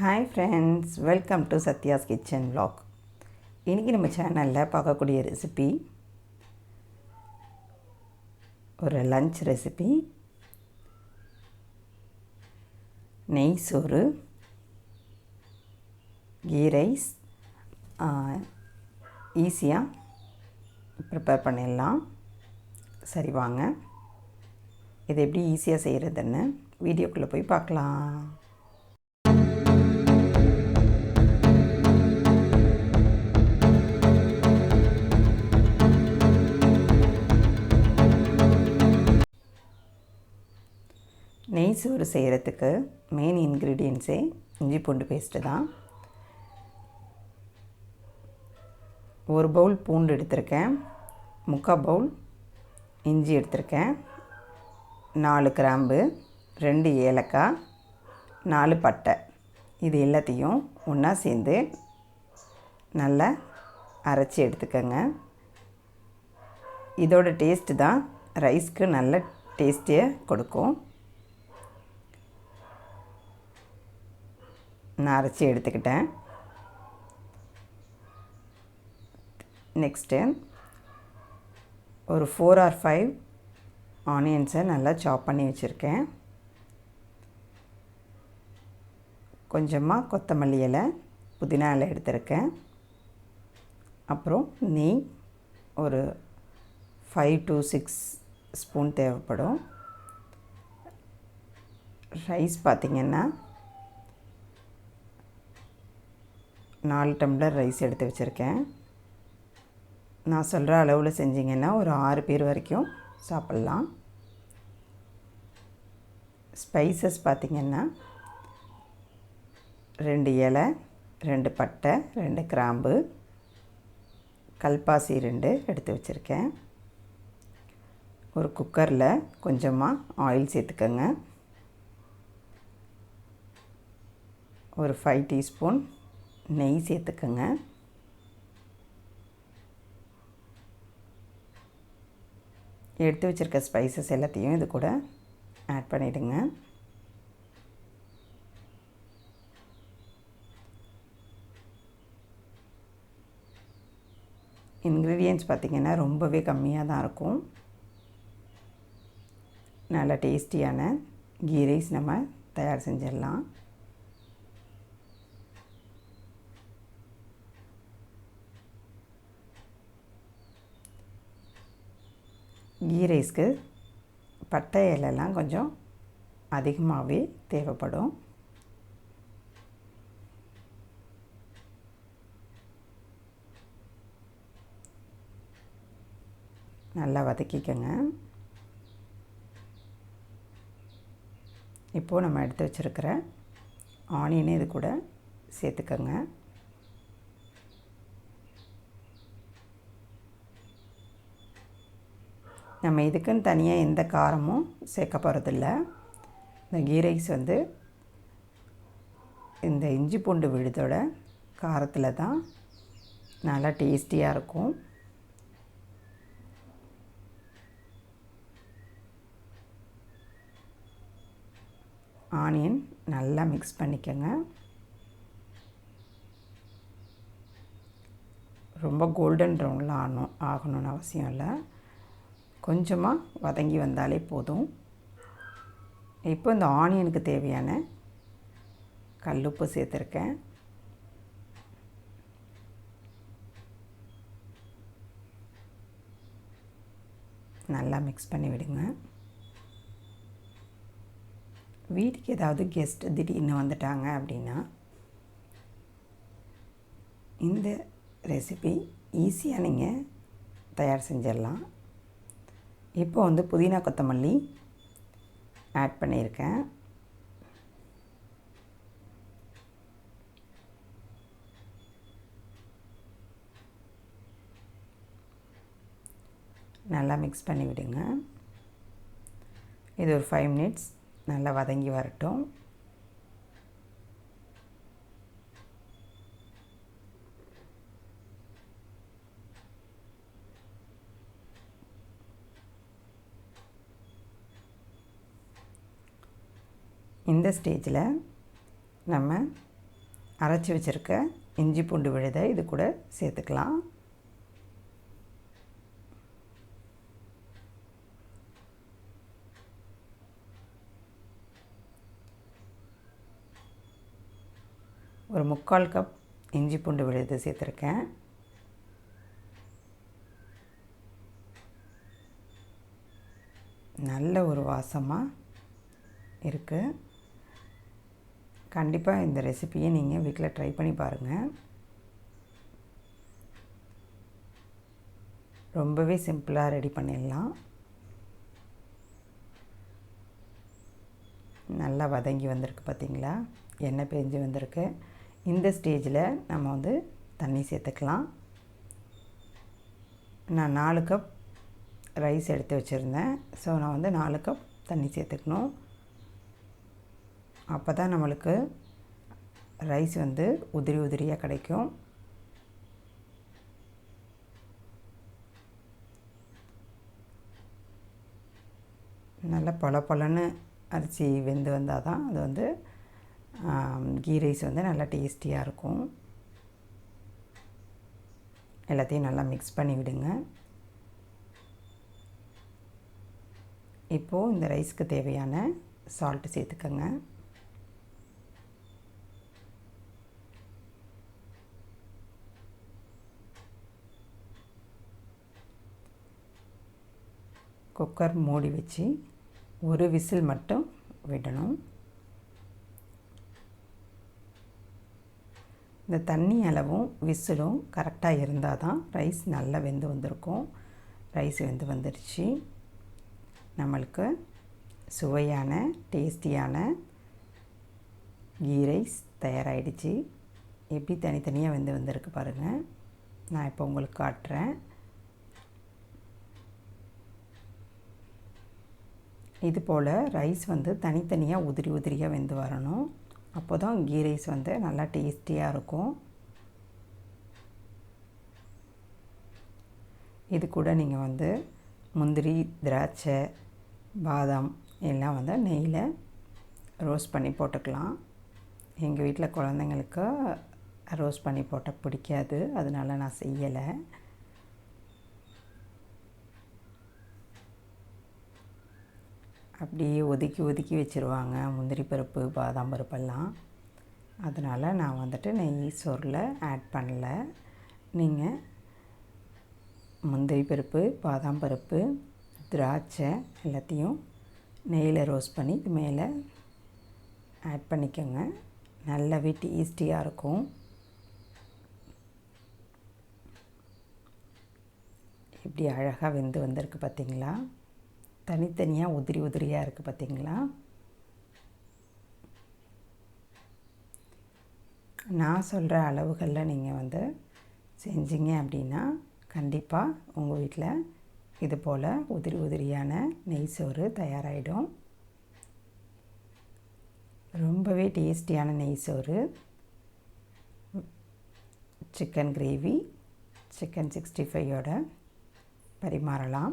Hi friends welcome to Sathya's kitchen vlog இன்றைக்கி நம்ம சேனலில் பார்க்கக்கூடிய ரெசிபி ஒரு லஞ்ச் ரெசிபி நெய் சோறு கீ ரைஸ் ஈஸியாக ப்ரிப்பேர் பண்ணிடலாம். சரி வாங்க. இதை எப்படி ஈஸியாக செய்கிறதுன்னு வீடியோக்குள்ளே போய் பார்க்கலாம். சோறு செய்கிறதுக்கு மெயின் இன்க்ரீடியன்ஸே இஞ்சி பூண்டு பேஸ்ட்டு தான். ஒரு பவுல் பூண்டு எடுத்திருக்கேன். முக்கால் பவுல் இஞ்சி எடுத்திருக்கேன். நாலு கிராம்பு ரெண்டு ஏலக்காய் நாலு பட்டை. இது எல்லாத்தையும் ஒன்றா சேர்ந்து நல்லா அரைச்சி எடுத்துக்கோங்க. இதோட டேஸ்ட்டு தான் ரைஸ்க்கு நல்ல டேஸ்டியை கொடுக்கும். நான் அரைச்சி எடுத்துக்கிட்டேன். நெக்ஸ்ட்டு ஒரு ஃபோர் ஆர் ஃபைவ் ஆனியன்ஸை நல்லா சாப் பண்ணி வச்சுருக்கேன். கொஞ்சமாக கொத்தமல்லி இலை புதினா இலை எடுத்திருக்கேன். அப்புறம் நெய் ஒரு ஃபைவ் டு சிக்ஸ் ஸ்பூன் தேவைப்படும். ரைஸ் பார்த்திங்கன்னா நாலு டம்ளர் ரைஸ் எடுத்து வச்சுருக்கேன். நான் சொல்கிற அளவில் செஞ்சிங்கன்னா ஒரு ஆறு பேர் வரைக்கும் சாப்பிட்லாம். ஸ்பைசஸ் பார்த்திங்கன்னா ரெண்டு இலை ரெண்டு பட்டை ரெண்டு கிராம்பு கல்பாசி ரெண்டு எடுத்து வச்சுருக்கேன். ஒரு குக்கரில் கொஞ்சமாக ஆயில் சேர்த்துக்கோங்க. ஒரு ஃபைவ் டீஸ்பூன் நெய் சேர்த்துக்கோங்க. எடுத்து வச்சுருக்க ஸ்பைசஸ் எல்லாத்தையும் இது கூட ஆட் பண்ணிவிடுங்க இன்க்ரீடியன்ட்ஸ் பார்த்திங்கன்னா ரொம்பவே கம்மியாக தான் இருக்கும். நல்ல டேஸ்டியான கீ ரைஸ் நம்ம தயார் செஞ்சிடலாம். கீ ரைஸ்க்கு பட்டை இலைலாம் கொஞ்சம் அதிகமாகவே தேவைப்படும். நல்லா வதக்கிக்கோங்க. இப்போது நம்ம எடுத்து வச்சுருக்கிற ஆனியனே இது கூட சேர்த்துக்கோங்க. நம்ம இதுக்குன்னு தனியாக எந்த காரமும் சேர்க்க போகிறதில்ல இந்த கீ ரைஸ் வந்து இந்த இஞ்சி பூண்டு விழுதோட காரத்தில் தான் நல்லா டேஸ்டியாக இருக்கும். ஆனியன் நல்லா மிக்ஸ் பண்ணிக்கோங்க. ரொம்ப கோல்டன் ப்ரௌனில் ஆகணும் ஆகணும்னு அவசியம் இல்லை. கொஞ்சமாக வதங்கி வந்தாலே போதும். இப்போ இந்த ஆனியனுக்கு தேவையான கல்லுப்பு சேர்த்துருக்கேன். நல்லா மிக்ஸ் பண்ணி விடுங்க. வீட்டுக்கு ஏதாவது கெஸ்ட் திடீர்னு வந்துட்டாங்க அப்படின்னா இந்த ரெசிபி ஈஸியாக நீங்கள் தயார் செஞ்சிடலாம். இப்போ வந்து புதினா கொத்தமல்லி ஆட் பண்ணியிருக்கேன். நல்லா மிக்ஸ் பண்ணி விடுங்க இது ஒரு ஃபைவ் மினிட்ஸ் நல்லா வதங்கி வரட்டும். இந்த ஸ்டேஜில் நம்ம அரைச்சி வச்சுருக்க இஞ்சி பூண்டு விழுதை இது கூட சேர்த்துக்கலாம். ஒரு முக்கால் கப் இஞ்சி பூண்டு விழுது சேர்த்துருக்கேன். நல்ல ஒரு வாசமாக இருக்குது கண்டிப்பாக இந்த ரெசிப்பியை நீங்கள் வீட்டில் ட்ரை பண்ணி பாருங்கள் ரொம்பவே சிம்பிளாக ரெடி பண்ணிடலாம். நல்லா வதங்கி வந்திருக்கு பார்த்திங்களா எண்ணெய் பிரிஞ்சு வந்திருக்கு. இந்த ஸ்டேஜில் நம்ம வந்து தண்ணி சேர்த்துக்கலாம். நான் நாலு கப் ரைஸ் எடுத்து வச்சுருந்தேன். ஸோ நான் வந்து நாலு கப் தண்ணி சேர்த்துக்கணும். அப்போ தான் நம்மளுக்கு ரைஸ் வந்து உதிரி உதிரியாக கிடைக்கும். நல்லா பல பொலன்னு அரிசி வெந்து வந்தால் தான் அது வந்து கீ ரைஸ் வந்து நல்லா டேஸ்டியாக இருக்கும். எல்லாத்தையும் நல்லா மிக்ஸ் பண்ணி விடுங்க. இப்போது இந்த ரைஸ்க்கு தேவையான சால்ட்டு சேர்த்துக்கோங்க. குக்கர் மூடி வச்சு ஒரு விசில் மட்டும் விடணும். இந்த தண்ணி அளவும் விசிலும் கரெக்டாக இருந்தால் தான் ரைஸ் நல்லா வெந்து வந்திருக்கும். ரைஸ் வெந்து வந்துருச்சு. நம்மளுக்கு சுவையான டேஸ்டியான கீ ரைஸ் தயாராகிடுச்சு எப்படி தனித்தனியாக வெந்து வந்திருக்கு பாருங்கள் நான் இப்போ உங்களுக்கு காட்டுறேன். இது போல் ரைஸ் வந்து தனித்தனியாக உதிரி உதிரியாக வெந்து வரணும். அப்போ தான் கீ ரைஸ் வந்து நல்லா டேஸ்டியாக இருக்கும். இது கூட நீங்கள் வந்து முந்திரி திராட்சை பாதாம் எல்லாம் வந்து நெய்யில் ரோஸ்ட் பண்ணி போட்டுக்கலாம். எங்கள் வீட்டில் குழந்தைங்களுக்கு ரோஸ்ட் பண்ணி போட்டால் பிடிக்காது. அதனால நான் செய்யலை. அப்படியே ஒதுக்கி ஒதுக்கி வச்சுருவாங்க. முந்திரி பருப்பு பாதாம் பருப்பெல்லாம். அதனால் நான் வந்துட்டு நெய் சோறில் ஆட் பண்ணல. நீங்கள் முந்திரி பருப்பு பாதாம் பருப்பு திராட்சை எல்லாத்தையும் நெய்யில் ரோஸ்ட் பண்ணி இது மேலே ஆட் பண்ணிக்கோங்க. நல்லாவே டேஸ்டியாக இருக்கும். எப்படி அழகாக வெந்து வந்திருக்கு பார்த்திங்களா தனித்தனியாக உதிரி உதிரியாக இருக்குது பார்த்திங்களா நான் சொல்கிற அளவுகளில் நீங்கள் வந்து செஞ்சீங்க அப்படின்னா கண்டிப்பாக உங்கள் வீட்டில் இது போல் உதிரி உதிரியான நெய் சோறு தயாராகிடும் ரொம்பவே டேஸ்டியான நெய் சோறு. சிக்கன் கிரேவி சிக்கன் சிக்ஸ்டி ஃபைவோட பரிமாறலாம்.